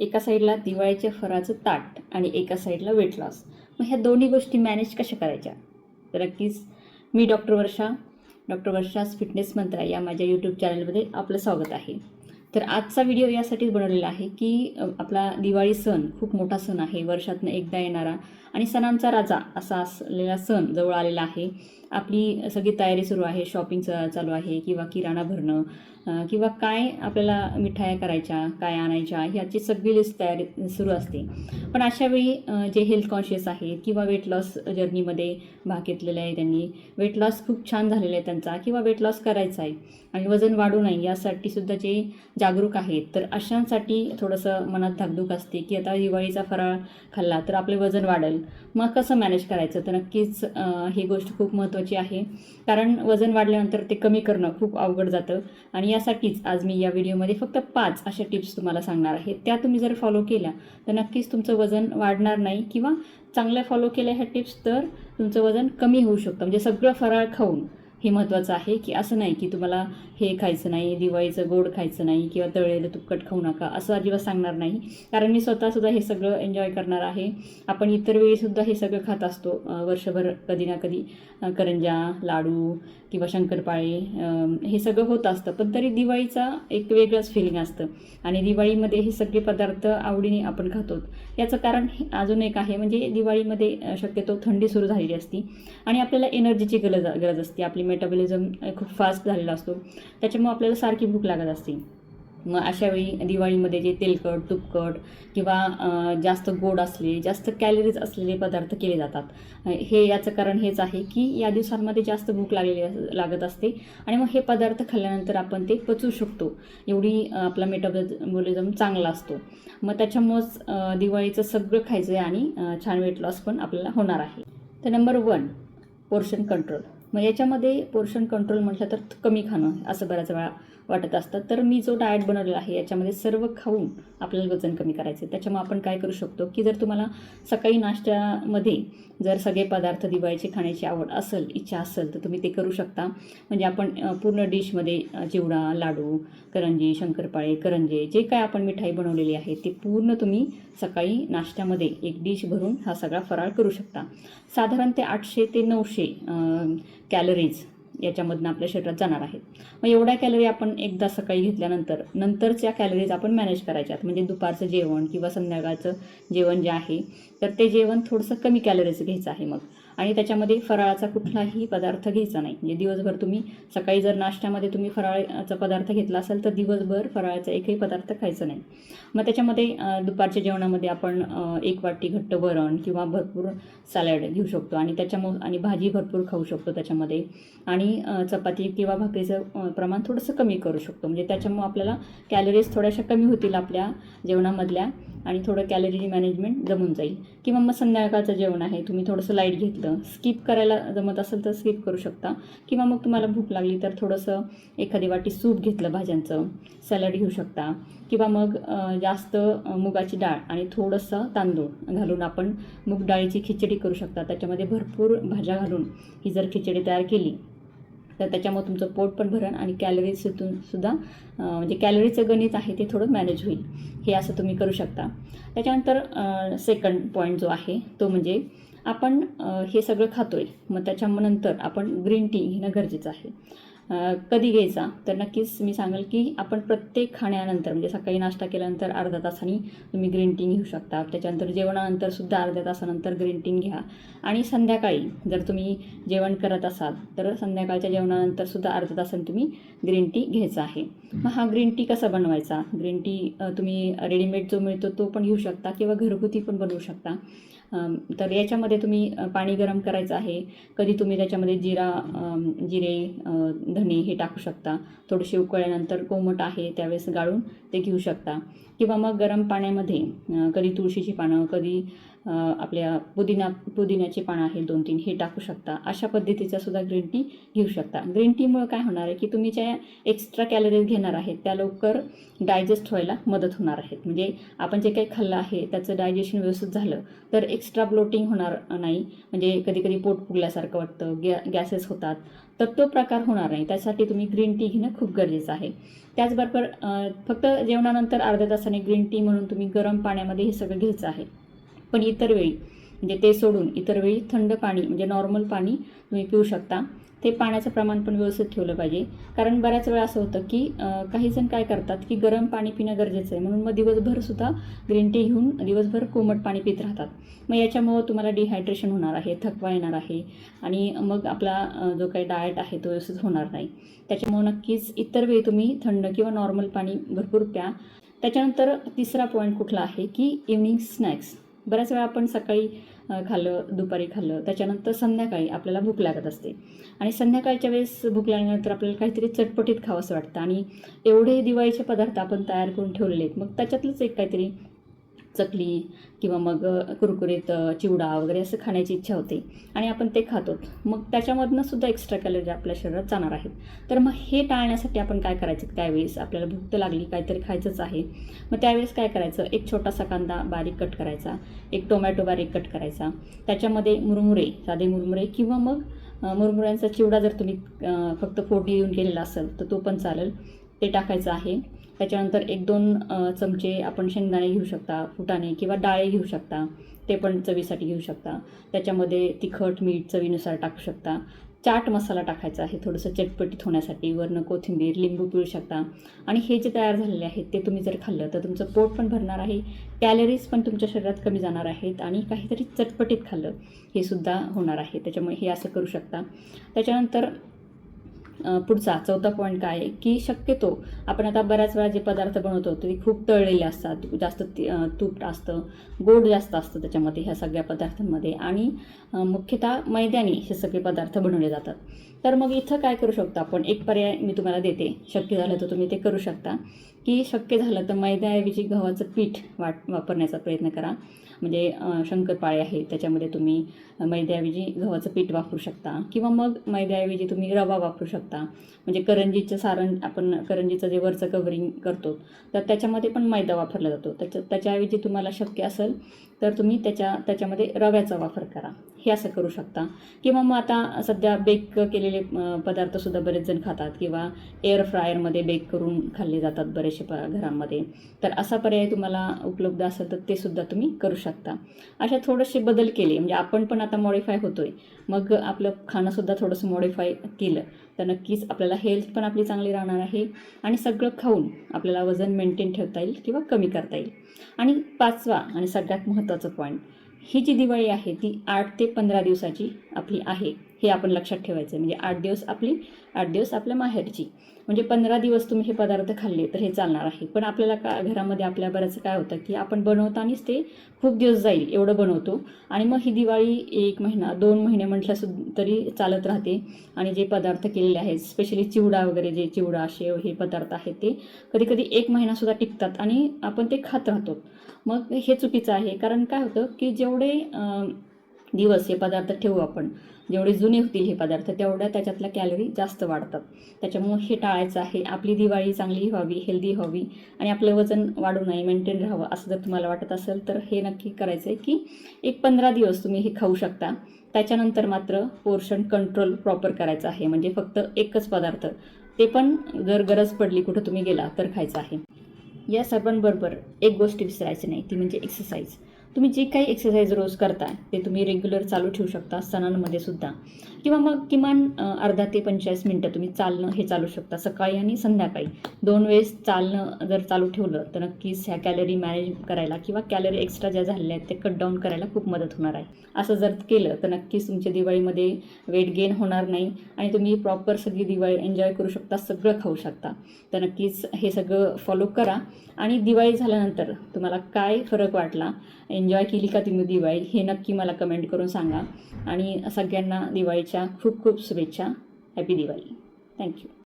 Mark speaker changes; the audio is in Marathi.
Speaker 1: एका साईडला दिवाळीच्या फराचं ताट आणि एका साईडला वेट लॉस मग ह्या दोन्ही गोष्टी मॅनेज कशा करायच्या? तर नक्कीच मी डॉक्टर वर्षा डॉक्टर वर्षास फिटनेस मंत्रा या माझ्या यूट्यूब चॅनलमध्ये आपलं स्वागत आहे. तर आजचा व्हिडिओ यासाठीच बनवलेला आहे की आपला दिवाळी सण खूप मोठा सण आहे वर्षातनं एकदा येणारा आणि सणांचा राजा असा असलेला सण जवळ आलेला आहे. आपली सगळी तयारी सुरू आहे शॉपिंग चालू आहे किंवा किराणा भरणं किंवा काय आपल्याला मिठाया करायच्या काय आणायच्या ह्याची सगळी लिस्ट तयारी सुरू असते. पण अशावेळी जे हेल्थ कॉन्शियस आहेत किंवा वेट लॉस जर्नीमध्ये भाग घेतलेला आहे त्यांनी वेट लॉस खूप छान झालेला आहे त्यांचा किंवा वेट लॉस करायचा आहे आणि वजन वाढू नये यासाठी सुद्धा जे जागरूक आहेत तर अशांसाठी थोडंसं मनात धाकधूक असते की आता दिवाळीचा फराळ खाल्ला तर आपले वजन वाढेल. मग कसं मॅनेज करायचं? तर नक्कीच ही गोष्ट खूप महत्त्वाची आहे. कारण वजन वाढल्यानंतर ते कमी करणं खूप अवघड जातं. आणि यासाठीच आज मी या व्हिडिओमध्ये फक्त पाच अशा टिप्स तुम्हाला सांगणार आहे. त्या तुम्ही जर फॉलो केल्या तर नक्कीच तुमचं वजन वाढणार नाही किंवा चांगल्या फॉलो केल्या ह्या टिप्स तर तुमचं वजन कमी होऊ शकतं. म्हणजे सगळं फराळ खाऊन. हे महत्त्वाचं आहे की असं नाही की तुम्हाला हे खायचं नाही दिवाळीचं गोड खायचं नाही किंवा तळलेलं तुपकट खाऊ नका असं अजिबात सांगणार नाही. कारण मी स्वतःसुद्धा हे सगळं एन्जॉय करणार आहे. आपण इतर वेळीसुद्धा हे सगळं खात असतो वर्षभर कधी ना कधी करंजा लाडू किंवा शंकरपाळे हे सगळं होत असतं. पण तरी दिवाळीचा एक वेगळंच फिलिंग असतं. आणि दिवाळीमध्ये हे सगळे पदार्थ आवडीने आपण खातो. याचं कारण हे अजून एक आहे. म्हणजे दिवाळीमध्ये शक्यतो थंडी सुरू झालेली असती आणि आपल्याला एनर्जीची गरज गरज असते. आपली मेटाबॉलिझम खूप फास्ट झालेला असतो. त्याच्यामुळे आपल्याला सारखी भूक लागत असते. मग अशावेळी दिवाळीमध्ये जे तेलकट तुपकट किंवा जास्त गोड असले जास्त कॅलरीज असलेले पदार्थ केले जातात. हे याचं कारण हेच आहे की या दिवसांमध्ये जास्त भूक लागलेली लागत असते आणि मग हे पदार्थ खाल्ल्यानंतर आपण ते पचवू शकतो. एवढी आपला मेटाबॉलिझम चांगला असतो. मग त्याच्यामुळंच दिवाळीचं सगळं खायचं आहे आणि छान वेट लॉस पण आपल्याला होणार आहे. तर नंबर वन पोर्शन कंट्रोल मग याच्यामध्ये पोर्शन कंट्रोल म्हटलं तर कमी खाणं असं बऱ्याच वेळा वाटत असतात तर मी जो डाएट बनवलेला आहे याच्यामध्ये सर्व खाऊन आपल्याला वजन कमी करायचं आहे त्याच्यामुळे आपण काय करू शकतो की जर तुम्हाला सकाळी नाश्त्यामध्ये जर सगळे पदार्थ दिवाळीचे खाण्याची आवड असेल इच्छा असेल तर तुम्ही ते करू शकता. म्हणजे आपण पूर्ण डिशमध्ये चिवडा लाडू करंजी शंकरपाळे करंजे जे काय आपण मिठाई बनवलेली आहे ते पूर्ण तुम्ही सकाळी नाश्त्यामध्ये एक डिश भरून हा सगळा फराळ करू शकता. साधारण ते आठशे ते नऊशे कॅलरीज याच्यामधनं आपल्या शरीरात जाणार आहेत. मग एवढ्या कॅलरी आपण एकदा सकाळी घेतल्यानंतर नंतरच्या कॅलरीज आपण मॅनेज करायच्यात म्हणजे दुपारचं जेवण किंवा संध्याकाळचं जेवण जे आहे तर ते जेवण थोडंसं कमी कॅलरीज घ्यायचं आहे मग. आणि त्याच्यामध्ये फराळाचा कुठलाही पदार्थ घ्यायचा नाही. म्हणजे दिवसभर तुम्ही सकाळी जर नाश्त्यामध्ये तुम्ही फराळाचा पदार्थ घेतला असेल तर दिवसभर फराळाचा एकही पदार्थ खायचा नाही. मग त्याच्यामध्ये दुपारच्या जेवणामध्ये आपण एक वाटी घट्ट वरण किंवा भरपूर सॅलड घेऊ शकतो आणि त्याच्यामुळे आणि भाजी भरपूर खाऊ शकतो त्याच्यामध्ये. आणि चपाती किंवा भाकरीचं प्रमाण थोडंसं कमी करू शकतो. म्हणजे त्याच्यामुळे आपल्याला कॅलरीज थोड्याशा कमी होतील आपल्या जेवणामधल्या. आणि थोडं कॅलरी मॅनेजमेंट जमून जाईल. किंवा मग संध्याकाळचं जेवण आहे तुम्ही थोडंसं लाइट घेतलं स्किप करायला जमत असेल तर स्किप करू शकता. किंवा मग तुम्हाला भूक लागली तर थोडंसं एखादी वाटी सूप घेतलं भाज्यांचं सॅलड घेऊ शकता. किंवा मग जास्त मुगाची डाळ आणि थोडंसं तांदूळ घालून आपण मूग डाळीची खिचडी करू शकता. त्याच्यामध्ये भरपूर भाज्या घालून ही जर खिचडी तयार केली तर त्याच्यामुळे तुमचं पोट पण भरण आणि कॅलरीजतून सुद्धा म्हणजे कॅलरीचं गणित आहे ते थोडं मॅनेज होईल. हे असं तुम्ही करू शकता. त्याच्यानंतर सेकंड पॉईंट जो आहे तो म्हणजे आपण हे सगळं खातोय. मग त्याच्यानंतर आपण ग्रीन टी घेणं गरजेचं आहे. कधी घ्यायचा? तर नक्कीच मी सांगेल की आपण प्रत्येक खाण्यानंतर म्हणजे सकाळी नाश्ता केल्यानंतर अर्धा तासाने तुम्ही ग्रीन टी घेऊ शकता. त्याच्यानंतर जेवणानंतर सुद्धा अर्ध्या तासानंतर ग्रीन टी घ्या. आणि संध्याकाळी जर तुम्ही जेवण करत असाल तर संध्याकाळच्या जेवणानंतर सुद्धा अर्ध्या तासाने तुम्ही ग्रीन टी घ्यायचा आहे. मग हा ग्रीन टी कसा बनवायचा? ग्रीन टी तुम्ही रेडीमेड जो मिळतो तो पण घेऊ शकता किंवा घरगुती पण बनवू शकता. तर याच्यामध्ये तुम्ही पाणी गरम करायचं आहे. कधी तुम्ही त्याच्यामध्ये जिरा जिरे धने धणे हे टाकू शकता. थोडेसे उकळल्यानंतर कोमट आहे त्यावेळेस गाळून ते घेऊ शकता. किंवा मग गरम पाण्यामध्ये कधी तुळशीची पानं कधी आपल्या पुदिना पुदिन्याची पानं आहेत दोन तीन हे टाकू शकता. अशा पद्धतीचा सुद्धा ग्रीन टी घेऊ शकता. ग्रीन टीमुळे काय होणार आहे की तुम्ही ज्या एक्स्ट्रा कॅलरीज घेणार आहेत त्या लवकर डायजेस्ट व्हायला मदत होणार आहेत. म्हणजे आपण जे काही खाल्लं आहे त्याचं डायजेशन व्यवस्थित झालं तर एक्स्ट्रा ब्लोटिंग होणार नाही. म्हणजे कधी कधी पोट फुगल्यासारखं वाटतं गॅ गॅसेस होतात. तर तो प्रकार होणार नाही. त्यासाठी तुम्ही ग्रीन टी घेणं खूप गरजेचं आहे. त्याचबरोबर फक्त जेवणानंतर अर्ध्या तासाने ग्रीन टी म्हणून तुम्ही गरम पाण्यामध्ये हे सगळं घ्यायचं आहे. पण इतर वेळी म्हणजे ते सोडून इतर वेळी थंड पाणी म्हणजे नॉर्मल पाणी तुम्ही पिऊ शकता. ते पाण्याचं प्रमाण पण व्यवस्थित ठेवलं पाहिजे. कारण बऱ्याच वेळा असं होतं की काहीजण काही जण काय करतात की गरम पाणी पिणं गरजेचं आहे. म्हणून मग दिवसभरसुद्धा ग्रीन टी घेऊन दिवसभर कोमट पाणी पित राहतात. मग याच्यामुळं तुम्हाला डिहायड्रेशन होणार आहे थकवा येणार आहे आणि मग आपला जो काही डाएट आहे तो व्यवस्थित होणार नाही. त्याच्यामुळं नक्कीच इतर वेळी तुम्ही थंड किंवा नॉर्मल पाणी भरपूर प्या. त्याच्यानंतर तिसरा पॉईंट कुठला आहे की इव्हनिंग स्नॅक्स बऱ्याच वेळा आपण सकाळी खाल्लं दुपारी खाल्लं त्याच्यानंतर संध्याकाळी आपल्याला भूक लागत असते. आणि संध्याकाळच्या वेळेस भूक लागल्यानंतर आपल्याला काहीतरी चटपटीत खावंसं वाटतं. आणि एवढे दिवाळीचे पदार्थ आपण तयार करून ठेवलेले आहेत मग त्याच्यातलंच एक काहीतरी चकली किंवा मग कुरकुरीत चिवडा वगैरे असं खाण्याची इच्छा होते आणि आपण ते खातो. मग त्याच्यामधनं सुद्धा एक्स्ट्रा कॅलरी आपल्या शरीरात जाणार आहेत. तर मग हे टाळण्यासाठी आपण काय करायचं? त्यावेळेस आपल्याला भूक तर लागली काहीतरी खायचंच आहे. मग त्यावेळेस काय करायचं? एक छोटासा कांदा बारीक कट करायचा एक टोमॅटो बारीक कट करायचा. त्याच्यामध्ये मुरमुरे साधे मुरमुरे किंवा मग मुरमुऱ्यांचा चिवडा जर तुम्ही फक्त फोडणी देऊन केलेला असेल तर तो पण चालेल. ते टाकायचं आहे. त्याच्यानंतर एक दोन चमचे आपण शेंगदाणे घेऊ शकता फुटाणे किंवा डाळे घेऊ शकता. ते पण चवीसाठी घेऊ शकता. त्याच्यामध्ये तिखट मीठ चवीनुसार टाकू शकता. चाट मसाला टाकायचा आहे थोडंसं चटपटीत होण्यासाठी. वरनं कोथिंबीर लिंबू पिळू शकता. आणि हे जे तयार झालेले आहेत ते तुम्ही जर खाल्लं तर तुमचं पोट पण भरणार आहे. कॅलरीज पण तुमच्या शरीरात कमी जाणार आहेत आणि काहीतरी चटपटीत खाल्लं हे सुद्धा होणार आहे. त्याच्यामुळे हे असं करू शकता. त्याच्यानंतर पुढचा चौथा पॉईंट काय आहे? की शक्यतो आपण आता बऱ्याच वेळा जे पदार्थ बनवतो ते खूप तळलेले असतात जास्त ती- तूप असतं गोड जास्त असतं त्याच्यामध्ये ह्या सगळ्या पदार्थांमध्ये आणि मुख्यतः मैद्याने हे सगळे पदार्थ बनवले जातात. तर मग इथं काय करू शकतो आपण? एक पर्याय मी तुम्हाला देते. शक्य झालं तर तुम्ही ते करू शकता. की शक्य झालं तर मैद्याऐवजी गव्हाचं पीठ वाट वापरण्याचा प्रयत्न करा. म्हणजे शंकरपाळे आहे त्याच्यामध्ये तुम्ही मैद्याऐवजी गव्हाचं पीठ वापरू शकता. किंवा मग मैद्याऐवजी तुम्ही रवा वापरू शकता. म्हणजे करंजीचं सारण आपण करंजीचं जे वरचं कवरिंग करतो तर त्याच्यामध्ये पण मैदा वापरला जातो. त्याच्या त्याच्याऐवजी तुम्हाला शक्य असेल तर तुम्ही त्याच्या त्याच्यामध्ये रव्याचा वापर करा. हे असं करू शकता. किंवा मग आता सध्या बेक केलेले पदार्थसुद्धा बरेच जण खातात किंवा एअर फ्रायरमध्ये बेक करून खाल्ले जातात बरेचसे प घरांमध्ये. तर असा पर्याय तुम्हाला उपलब्ध असेल तर ते सुद्धा तुम्ही करू शकता. अशा थोडेसे बदल केले म्हणजे आपण पण आता मॉडिफाय होतो आहे मग आपलं खाणंसुद्धा थोडंसं मॉडिफाय केलं तर नक्कीच आपल्याला हेल्थ पण आपली चांगली राहणार आहे आणि सगळं खाऊन आपल्याला वजन मेंटेन ठेवता येईल किंवा कमी करता येईल. आणि पाचवा आणि सगळ्यात महत्त्वाचं पॉईंट ही जी दिवाळी आहे ती आठ ते पंधरा दिवसाची आपली आहे. हे आपण लक्षात ठेवायचं आहे म्हणजे आठ दिवस आपली आठ दिवस आपल्या माहेरची. म्हणजे पंधरा दिवस तुम्ही हे पदार्थ खाल्ले तर हे चालणार आहे. पण आपल्याला का घरामध्ये आपल्या बऱ्याच काय होतं की आपण बनवतानाच ते खूप दिवस जाईल एवढं बनवतो. आणि मग ही दिवाळी एक महिना दोन महिने म्हटलं तरी चालत राहते. आणि जे पदार्थ केलेले आहेत स्पेशली चिवडा वगैरे जे चिवडा शेव हे पदार्थ आहेत ते कधीकधी एक महिनासुद्धा टिकतात आणि आपण ते खात राहतो. मग हे चुकीचं आहे. कारण काय होतं की जेवढे दिवस हे पदार्थ ठेवू आपण. जेवढे जुने होतील हे पदार्थ तेवढ्या त्याच्यातल्या कॅलरी जास्त वाढतात. त्याच्यामुळे हे टाळायचं आहे. आपली दिवाळी चांगली व्हावी हेल्दी व्हावी आणि आपलं वजन वाढू नये मेंटेन राहावं असं जर तुम्हाला वाटत असेल तर हे नक्की करायचं आहे की एक पंधरा दिवस तुम्ही हे खाऊ शकता. त्याच्यानंतर मात्र पोर्शन कंट्रोल प्रॉपर करायचं आहे. म्हणजे फक्त एकच पदार्थ. ते पण जर गरज पडली कुठं तुम्ही गेला तर खायचं आहे. या सर्वांबरोबर एक गोष्ट विसरायची नाही. ती म्हणजे एक्सरसाइज तुम्ही जे काही एक्सरसाइज रोज करताय ते तुम्ही रेग्युलर चालू ठेवू शकता सणांमध्ये सुद्धा. किंवा मग किमान अर्धा ते पंचेचाळीस मिनटं तुम्ही चालणं हे चालू शकता सकाळी आणि संध्याकाळी. दोन वेळेस चालणं जर चालू ठेवलं तर नक्कीच ह्या कॅलरी मॅनेज करायला किंवा कॅलरी एक्स्ट्रा ज्या झालेल्या आहेत ते कट डाऊन करायला खूप मदत होणार आहे. असं जर केलं तर नक्कीच तुमच्या दिवाळीमध्ये वेट गेन होणार नाही आणि तुम्ही प्रॉपर सगळी दिवाळी एन्जॉय करू शकता सगळं खाऊ शकता. तर नक्कीच हे सगळं फॉलो करा. आणि दिवाळी झाल्यानंतर तुम्हाला काय फरक वाटला एन्जॉय केली का तुम्ही दिवाळी? हे नक्की मला कमेंट करून सांगा. आणि सगळ्यांना दिवाळीच्या खूप खूप शुभेच्छा. हॅपी दिवाळी. Thank you.